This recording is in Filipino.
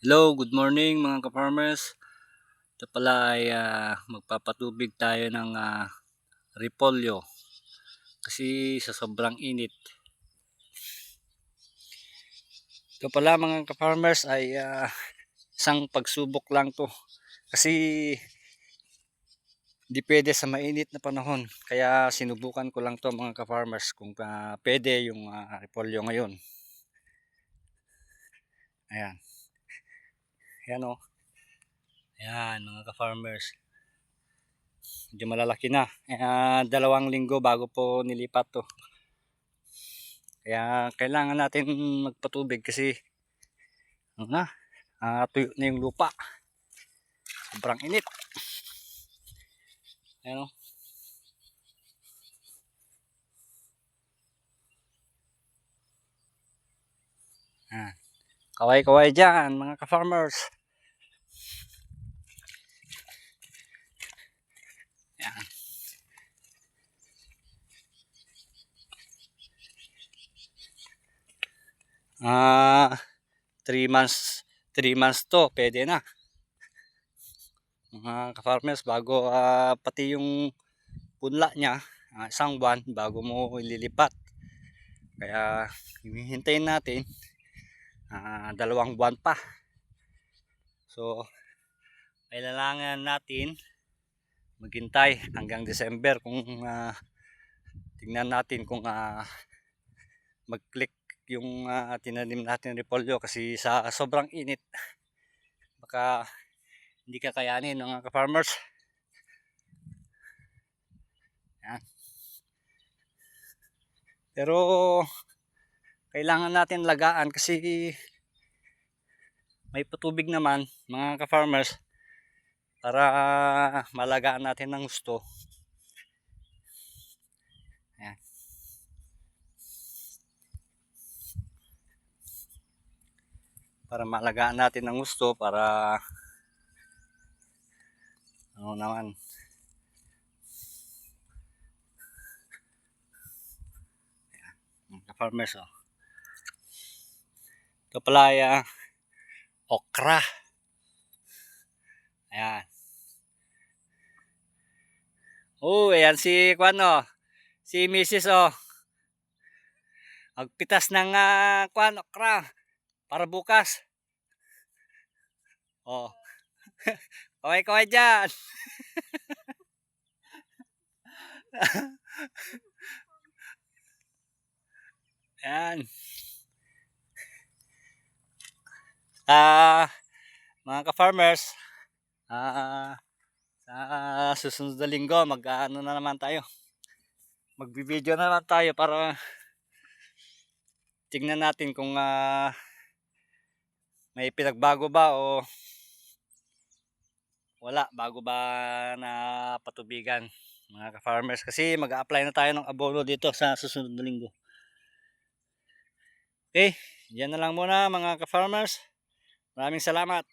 Hello, good morning mga ka-farmers. Ito pala ay ah, magpapatubig tayo ng ah, repolyo. Kasi sa sobrang init. Ito pala mga ka-farmers ay ah, isang pagsubok lang to. Kasi hindi pwede sa mainit na panahon. Kaya sinubukan ko lang to mga ka-farmers kung ah, pwede yung ah, repolyo ngayon. Ayan. Ayan o. Ayan, mga ka-farmers. Medyo malalaki na. Ayan, dalawang linggo bago po nilipat to. Kaya kailangan natin magpatubig kasi ano na, ah, tuyo na yung lupa. Sobrang init. Ayan o. Ayan. Kaway-kaway dyan, mga ka-farmers. Yan. Ah, 3 months, 3 months to, pwede na. Mga ka-farmers, bago ah, pati yung punla niya, ah, isang buwan bago mo ililipat. Kaya hihintayin natin ah, dalawang buwan pa. So, kailangan natin maghintay hanggang December kung ah, tingnan natin kung ah, mag-click yung ah, tinanim natin repolyo kasi sa sobrang init baka hindi kakayanin ng mga ka-farmers. Yan. Pero kailangan natin lagaan kasi may patubig naman mga ka-farmers para malagaan natin ng gusto. Ayan. Para malagaan natin ng gusto para ano naman ka-farmers oh. Ito pala ay ah, okra. Ayan. Oh, ayan si Kuano. Si Mrs. oh. Magpitas ng uh, Kuan okra para bukas. Oh. Kaway kaway dyan. Ayan. Ah, mga ka-farmers, ah, sa susunod na linggo, mag-ano na naman tayo. Magbibideo na naman tayo para tingnan natin kung ah, may pinagbago ba o wala bago ba na patubigan mga ka-farmers kasi mag-apply na tayo ng abono dito sa susunod na linggo. Okay, yan na lang muna mga ka-farmers. Maraming salamat.